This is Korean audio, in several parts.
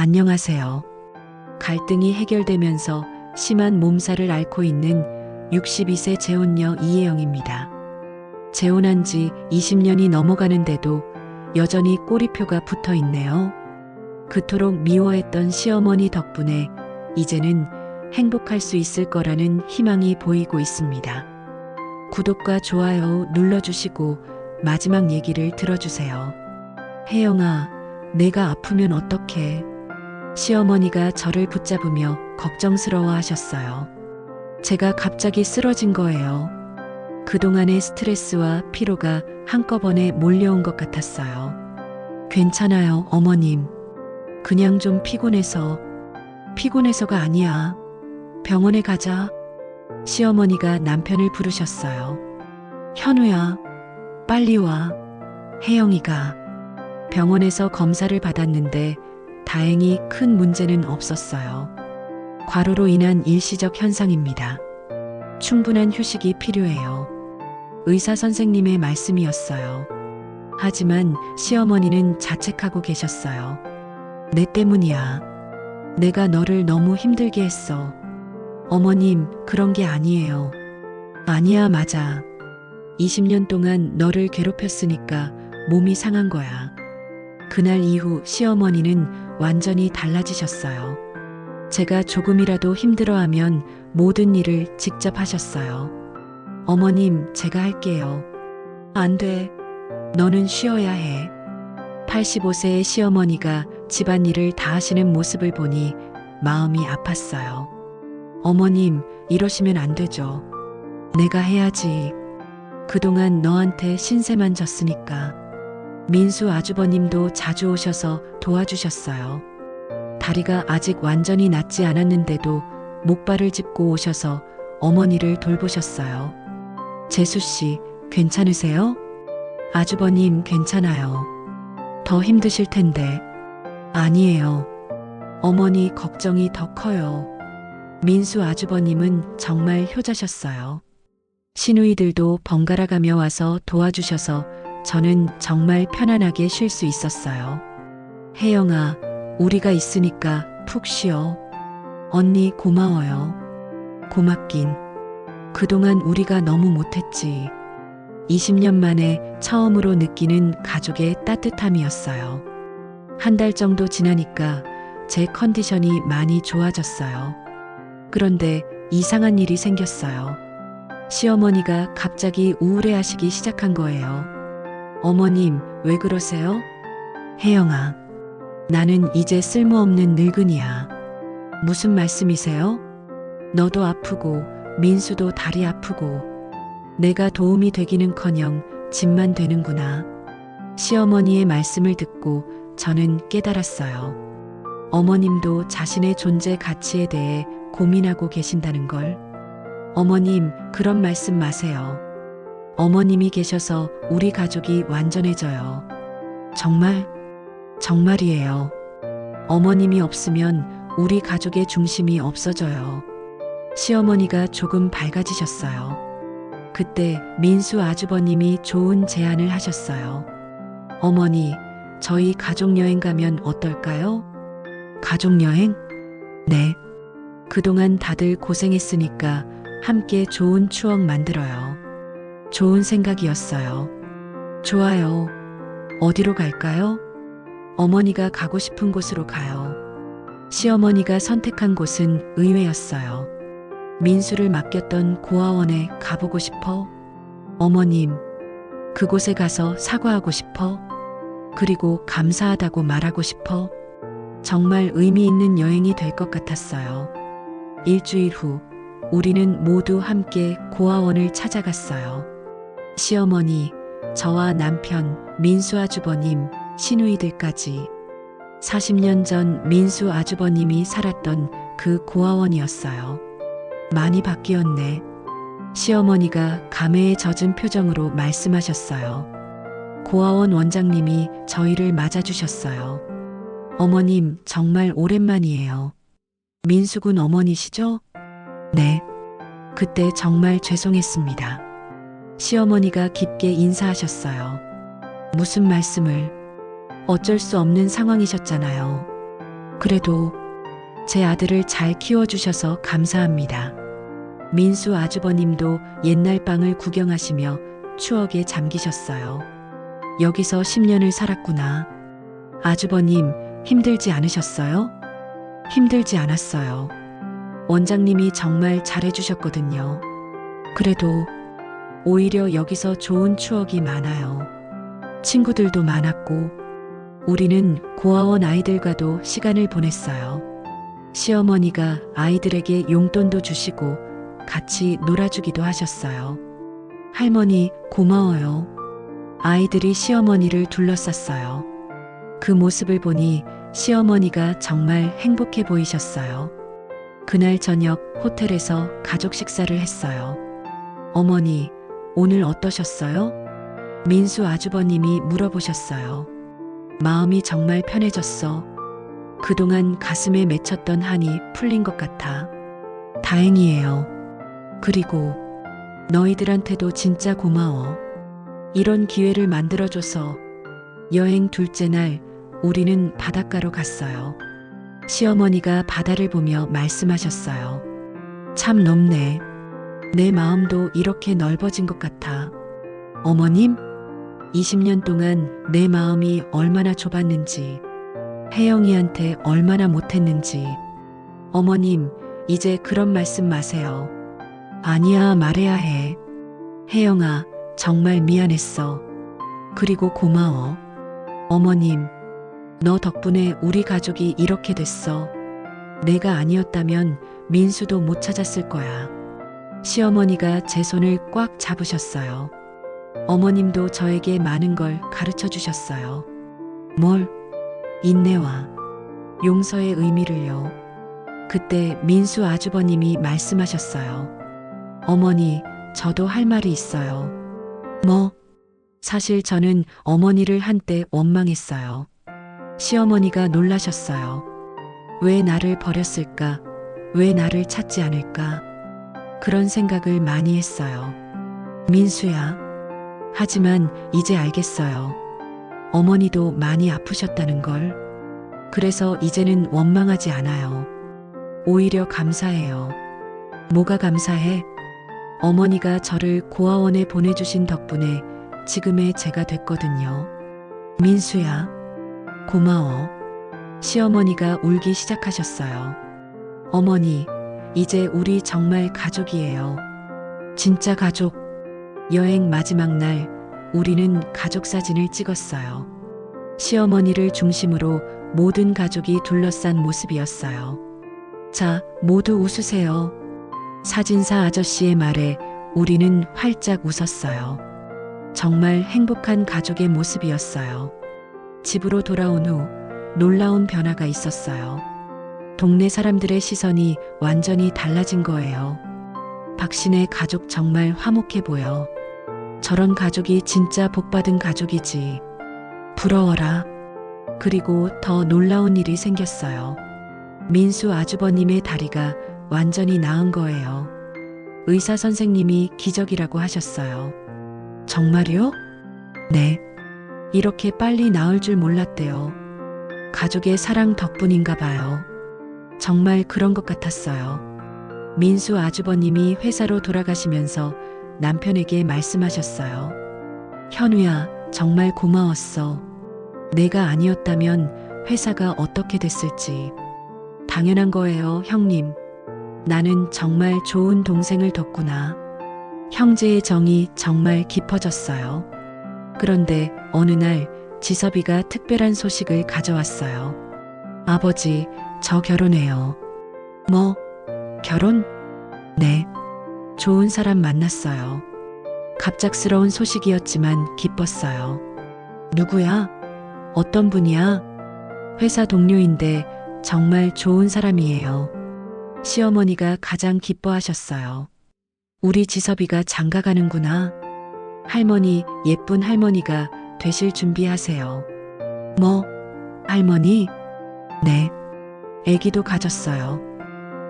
안녕하세요. 갈등이 해결되면서 심한 몸살을 앓고 있는 62세 재혼녀 이혜영입니다. 재혼한 지 20년이 넘어가는데도 여전히 꼬리표가 붙어 있네요. 그토록 미워했던 시어머니 덕분에 이제는 행복할 수 있을 거라는 희망이 보이고 있습니다. 구독과 좋아요 눌러주시고 마지막 얘기를 들어주세요. 혜영아, 내가 아프면 어떡해? 시어머니가 저를 붙잡으며 걱정스러워 하셨어요. 제가 갑자기 쓰러진 거예요. 그동안의 스트레스와 피로가 한꺼번에 몰려온 것 같았어요. 괜찮아요, 어머님. 그냥 좀 피곤해서. 피곤해서가 아니야. 병원에 가자. 시어머니가 남편을 부르셨어요. 현우야, 빨리 와. 혜영이가 병원에서 검사를 받았는데 다행히 큰 문제는 없었어요. 과로로 인한 일시적 현상입니다. 충분한 휴식이 필요해요. 의사 선생님의 말씀이었어요. 하지만 시어머니는 자책하고 계셨어요. 내 때문이야. 내가 너를 너무 힘들게 했어. 어머님, 그런 게 아니에요. 아니야, 맞아. 20년 동안 너를 괴롭혔으니까 몸이 상한 거야. 그날 이후 시어머니는 완전히 달라지셨어요. 제가 조금이라도 힘들어하면 모든 일을 직접 하셨어요. 어머님, 제가 할게요. 안 돼. 너는 쉬어야 해. 85세의 시어머니가 집안일을 다 하시는 모습을 보니 마음이 아팠어요. 어머님, 이러시면 안 되죠. 내가 해야지. 그동안 너한테 신세만 졌으니까. 민수 아주버님도 자주 오셔서 도와주셨어요. 다리가 아직 완전히 낫지 않았는데도 목발을 짚고 오셔서 어머니를 돌보셨어요. 재수 씨, 괜찮으세요? 아주버님, 괜찮아요. 더 힘드실 텐데. 아니에요. 어머니 걱정이 더 커요. 민수 아주버님은 정말 효자셨어요. 시누이들도 번갈아 가며 와서 도와주셔서 저는 정말 편안하게 쉴 수 있었어요. 혜영아, 우리가 있으니까 푹 쉬어. 언니 고마워요. 고맙긴. 그동안 우리가 너무 못했지. 20년 만에 처음으로 느끼는 가족의 따뜻함이었어요. 한 달 정도 지나니까 제 컨디션이 많이 좋아졌어요. 그런데 이상한 일이 생겼어요. 시어머니가 갑자기 우울해하시기 시작한 거예요. 어머님, 왜 그러세요? 혜영아, 나는 이제 쓸모없는 늙은이야. 무슨 말씀이세요? 너도 아프고, 민수도 다리 아프고, 내가 도움이 되기는 커녕 짐만 되는구나. 시어머니의 말씀을 듣고 저는 깨달았어요. 어머님도 자신의 존재 가치에 대해 고민하고 계신다는 걸. 어머님, 그런 말씀 마세요. 어머님이 계셔서 우리 가족이 완전해져요. 정말, 정말이에요. 어머님이 없으면 우리 가족의 중심이 없어져요. 시어머니가 조금 밝아지셨어요. 그때 민수 아주버님이 좋은 제안을 하셨어요. 어머니, 저희 가족여행 가면 어떨까요? 가족여행? 네. 그동안 다들 고생했으니까 함께 좋은 추억 만들어요. 좋은 생각이었어요. 좋아요. 어디로 갈까요? 어머니가 가고 싶은 곳으로 가요. 시어머니가 선택한 곳은 의외였어요. 민수를 맡겼던 고아원에 가보고 싶어. 어머님, 그곳에 가서 사과하고 싶어. 그리고 감사하다고 말하고 싶어. 정말 의미 있는 여행이 될 것 같았어요. 일주일 후, 우리는 모두 함께 고아원을 찾아갔어요. 시어머니, 저와 남편, 민수 아주버님, 시누이들까지. 40년 전 민수 아주버님이 살았던 그 고아원이었어요. 많이 바뀌었네. 시어머니가 감회에 젖은 표정으로 말씀하셨어요. 고아원 원장님이 저희를 맞아주셨어요. 어머님, 정말 오랜만이에요. 민수군 어머니시죠? 네. 그때 정말 죄송했습니다. 시어머니가 깊게 인사하셨어요. 무슨 말씀을? 어쩔 수 없는 상황이셨잖아요. 그래도 제 아들을 잘 키워주셔서 감사합니다. 민수 아주버님도 옛날 빵을 구경하시며 추억에 잠기셨어요. 여기서 10년을 살았구나. 아주버님, 힘들지 않으셨어요? 힘들지 않았어요. 원장님이 정말 잘해주셨거든요. 그래도 오히려 여기서 좋은 추억이 많아요. 친구들도 많았고, 우리는 고아원 아이들과도 시간을 보냈어요. 시어머니가 아이들에게 용돈도 주시고 같이 놀아주기도 하셨어요. 할머니, 고마워요. 아이들이 시어머니를 둘러쌌어요. 그 모습을 보니 시어머니가 정말 행복해 보이셨어요. 그날 저녁 호텔에서 가족 식사를 했어요. 어머니, 오늘 어떠셨어요? 민수 아주버님이 물어보셨어요. 마음이 정말 편해졌어. 그동안 가슴에 맺혔던 한이 풀린 것 같아. 다행이에요. 그리고 너희들한테도 진짜 고마워. 이런 기회를 만들어줘서 여행 둘째 날 우리는 바닷가로 갔어요. 시어머니가 바다를 보며 말씀하셨어요. 참 넓네. 내 마음도 이렇게 넓어진 것 같아. 어머님, 20년 동안 내 마음이 얼마나 좁았는지, 혜영이한테 얼마나 못했는지. 어머님, 이제 그런 말씀 마세요. 아니야, 말해야 해. 혜영아, 정말 미안했어. 그리고 고마워. 어머님, 너 덕분에 우리 가족이 이렇게 됐어. 내가 아니었다면 민수도 못 찾았을 거야. 시어머니가 제 손을 꽉 잡으셨어요. 어머님도 저에게 많은 걸 가르쳐 주셨어요. 뭘? 인내와 용서의 의미를요. 그때 민수 아주버님이 말씀하셨어요. 어머니, 저도 할 말이 있어요. 뭐? 사실 저는 어머니를 한때 원망했어요. 시어머니가 놀라셨어요. 왜 나를 버렸을까? 왜 나를 찾지 않을까? 그런 생각을 많이 했어요. 민수야. 하지만 이제 알겠어요. 어머니도 많이 아프셨다는 걸. 그래서 이제는 원망하지 않아요. 오히려 감사해요. 뭐가 감사해? 어머니가 저를 고아원에 보내주신 덕분에 지금의 제가 됐거든요. 민수야. 고마워. 시어머니가 울기 시작하셨어요. 어머니, 이제 우리 정말 가족이에요. 진짜 가족. 여행 마지막 날, 우리는 가족 사진을 찍었어요. 시어머니를 중심으로 모든 가족이 둘러싼 모습이었어요. 자, 모두 웃으세요. 사진사 아저씨의 말에 우리는 활짝 웃었어요. 정말 행복한 가족의 모습이었어요. 집으로 돌아온 후 놀라운 변화가 있었어요. 동네 사람들의 시선이 완전히 달라진 거예요. 박신의 가족 정말 화목해 보여. 저런 가족이 진짜 복받은 가족이지. 부러워라. 그리고 더 놀라운 일이 생겼어요. 민수 아주버님의 다리가 완전히 나은 거예요. 의사 선생님이 기적이라고 하셨어요. 정말요? 네. 이렇게 빨리 나을 줄 몰랐대요. 가족의 사랑 덕분인가 봐요. 정말 그런 것 같았어요. 민수 아주버님이 회사로 돌아가시면서 남편에게 말씀하셨어요. 현우야, 정말 고마웠어. 내가 아니었다면 회사가 어떻게 됐을지. 당연한 거예요, 형님. 나는 정말 좋은 동생을 뒀구나. 형제의 정이 정말 깊어졌어요. 그런데 어느 날 지섭이가 특별한 소식을 가져왔어요. 아버지, 저 결혼해요. 뭐, 결혼? 네. 좋은 사람 만났어요. 갑작스러운 소식이었지만 기뻤어요. 누구야? 어떤 분이야? 회사 동료인데 정말 좋은 사람이에요. 시어머니가 가장 기뻐하셨어요. 우리 지섭이가 장가 가는구나. 할머니, 예쁜 할머니가 되실 준비하세요. 뭐, 할머니? 네. 아기도 가졌어요.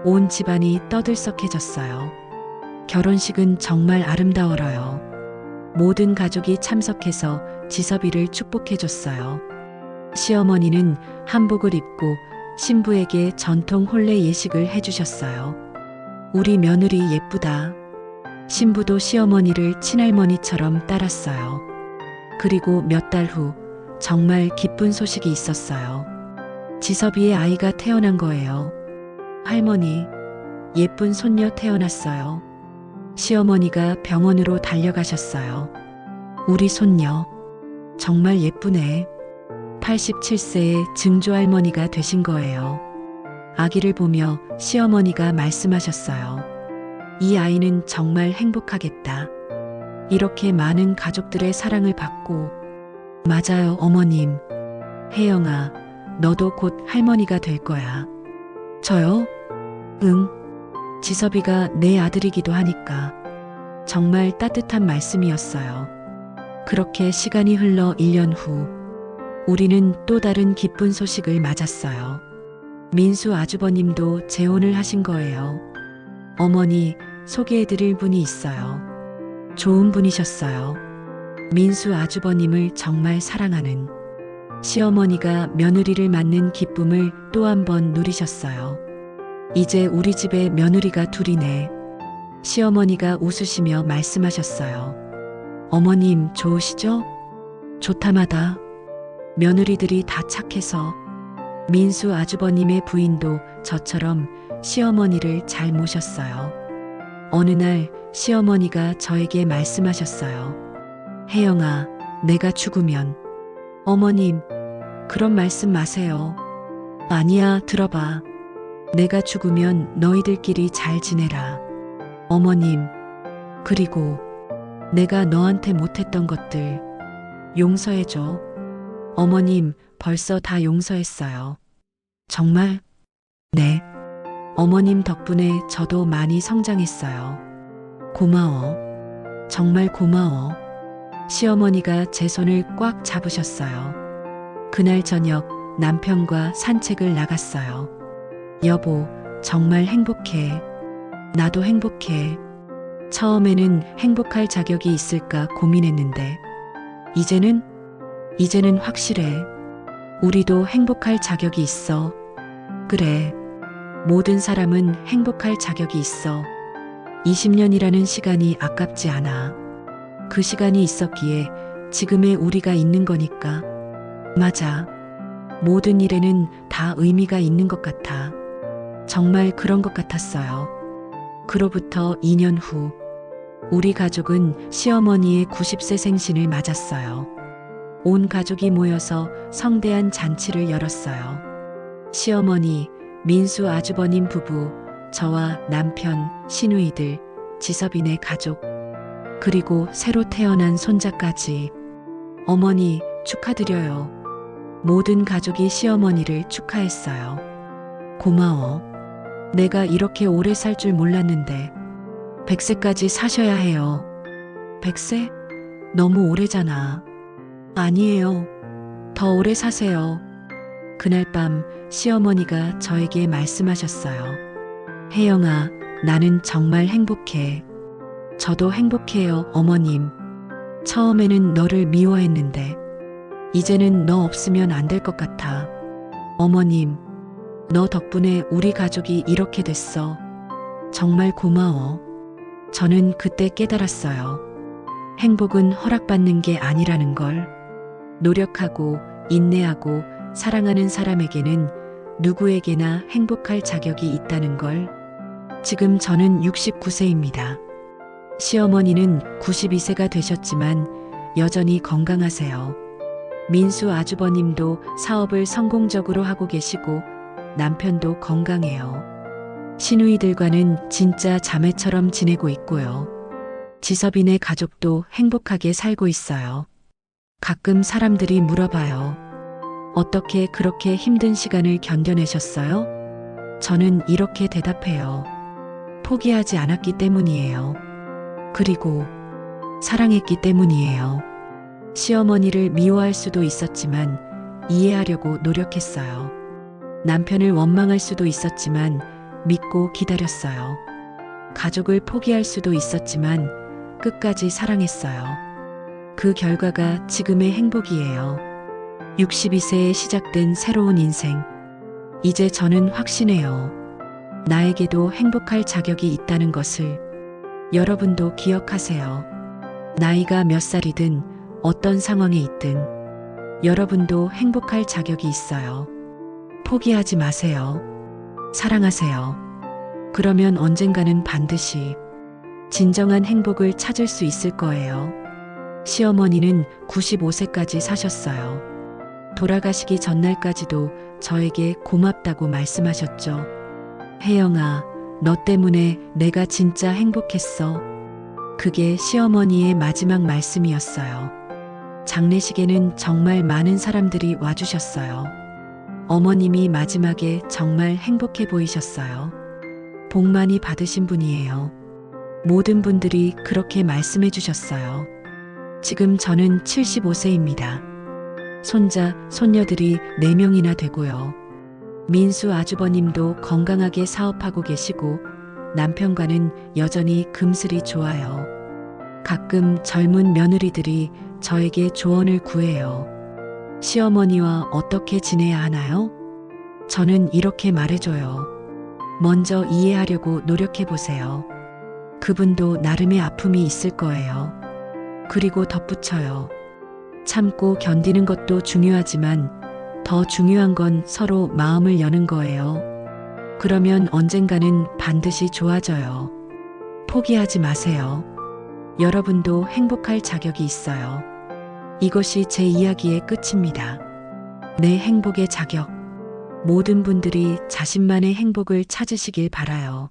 온 집안이 떠들썩해졌어요. 결혼식은 정말 아름다워요. 모든 가족이 참석해서 지섭이를 축복해줬어요. 시어머니는 한복을 입고 신부에게 전통 혼례 예식을 해주셨어요. 우리 며느리 예쁘다. 신부도 시어머니를 친할머니처럼 따랐어요. 그리고 몇 달 후 정말 기쁜 소식이 있었어요. 지섭이의 아이가 태어난 거예요. 할머니, 예쁜 손녀 태어났어요. 시어머니가 병원으로 달려가셨어요. 우리 손녀, 정말 예쁘네. 87세의 증조 할머니가 되신 거예요. 아기를 보며 시어머니가 말씀하셨어요. 이 아이는 정말 행복하겠다. 이렇게 많은 가족들의 사랑을 받고, 맞아요, 어머님. 혜영아, 너도 곧 할머니가 될 거야. 저요? 응. 지섭이가 내 아들이기도 하니까. 정말 따뜻한 말씀이었어요. 그렇게 시간이 흘러 1년 후, 우리는 또 다른 기쁜 소식을 맞았어요. 민수 아주버님도 재혼을 하신 거예요. 어머니, 소개해드릴 분이 있어요. 좋은 분이셨어요. 민수 아주버님을 정말 사랑하는 시어머니가 며느리를 맞는 기쁨을 또 한 번 누리셨어요. 이제 우리 집에 며느리가 둘이네. 시어머니가 웃으시며 말씀하셨어요. 어머님 좋으시죠? 좋다마다. 며느리들이 다 착해서 민수 아주버님의 부인도 저처럼 시어머니를 잘 모셨어요. 어느 날 시어머니가 저에게 말씀하셨어요. 혜영아, 내가 죽으면 어머님, 그런 말씀 마세요. 아니야, 들어봐. 내가 죽으면 너희들끼리 잘 지내라. 어머님, 그리고 내가 너한테 못했던 것들 용서해줘. 어머님, 벌써 다 용서했어요. 정말? 네. 어머님 덕분에 저도 많이 성장했어요. 고마워. 정말 고마워. 시어머니가 제 손을 꽉 잡으셨어요. 그날 저녁 남편과 산책을 나갔어요. 여보, 정말 행복해. 나도 행복해. 처음에는 행복할 자격이 있을까 고민했는데, 이제는, 이제는 확실해. 우리도 행복할 자격이 있어. 그래. 모든 사람은 행복할 자격이 있어. 20년이라는 시간이 아깝지 않아. 그 시간이 있었기에 지금의 우리가 있는 거니까. 맞아. 모든 일에는 다 의미가 있는 것 같아. 정말 그런 것 같았어요. 그로부터 2년 후, 우리 가족은 시어머니의 90세 생신을 맞았어요. 온 가족이 모여서 성대한 잔치를 열었어요. 시어머니, 민수 아주버님 부부, 저와 남편, 시누이들, 지섭이네 가족, 그리고 새로 태어난 손자까지. 어머니, 축하드려요. 모든 가족이 시어머니를 축하했어요. 고마워. 내가 이렇게 오래 살 줄 몰랐는데, 100세까지 사셔야 해요. 100세? 너무 오래잖아. 아니에요. 더 오래 사세요. 그날 밤 시어머니가 저에게 말씀하셨어요. 혜영아, 나는 정말 행복해. 저도 행복해요, 어머님. 처음에는 너를 미워했는데, 이제는 너 없으면 안 될 것 같아. 어머님, 너 덕분에 우리 가족이 이렇게 됐어. 정말 고마워. 저는 그때 깨달았어요. 행복은 허락받는 게 아니라는 걸. 노력하고, 인내하고, 사랑하는 사람에게는 누구에게나 행복할 자격이 있다는 걸. 지금 저는 69세입니다. 시어머니는 92세가 되셨지만 여전히 건강하세요. 민수 아주버님도 사업을 성공적으로 하고 계시고 남편도 건강해요. 시누이들과는 진짜 자매처럼 지내고 있고요. 지섭이네 가족도 행복하게 살고 있어요. 가끔 사람들이 물어봐요. 어떻게 그렇게 힘든 시간을 견뎌내셨어요? 저는 이렇게 대답해요. 포기하지 않았기 때문이에요. 그리고 사랑했기 때문이에요. 시어머니를 미워할 수도 있었지만 이해하려고 노력했어요. 남편을 원망할 수도 있었지만 믿고 기다렸어요. 가족을 포기할 수도 있었지만 끝까지 사랑했어요. 그 결과가 지금의 행복이에요. 62세에 시작된 새로운 인생. 이제 저는 확신해요. 나에게도 행복할 자격이 있다는 것을 여러분도 기억하세요. 나이가 몇 살이든 어떤 상황에 있든 여러분도 행복할 자격이 있어요. 포기하지 마세요. 사랑하세요. 그러면 언젠가는 반드시 진정한 행복을 찾을 수 있을 거예요. 시어머니는 95세까지 사셨어요. 돌아가시기 전날까지도 저에게 고맙다고 말씀하셨죠. 혜영아, 너 때문에 내가 진짜 행복했어. 그게 시어머니의 마지막 말씀이었어요. 장례식에는 정말 많은 사람들이 와주셨어요. 어머님이 마지막에 정말 행복해 보이셨어요. 복 많이 받으신 분이에요. 모든 분들이 그렇게 말씀해 주셨어요. 지금 저는 75세입니다. 손자, 손녀들이 4명이나 되고요. 민수 아주버님도 건강하게 사업하고 계시고 남편과는 여전히 금슬이 좋아요. 가끔 젊은 며느리들이 저에게 조언을 구해요. 시어머니와 어떻게 지내야 하나요? 저는 이렇게 말해줘요. 먼저 이해하려고 노력해 보세요. 그분도 나름의 아픔이 있을 거예요. 그리고 덧붙여요. 참고 견디는 것도 중요하지만 더 중요한 건 서로 마음을 여는 거예요. 그러면 언젠가는 반드시 좋아져요. 포기하지 마세요. 여러분도 행복할 자격이 있어요. 이것이 제 이야기의 끝입니다. 내 행복의 자격. 모든 분들이 자신만의 행복을 찾으시길 바라요.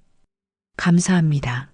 감사합니다.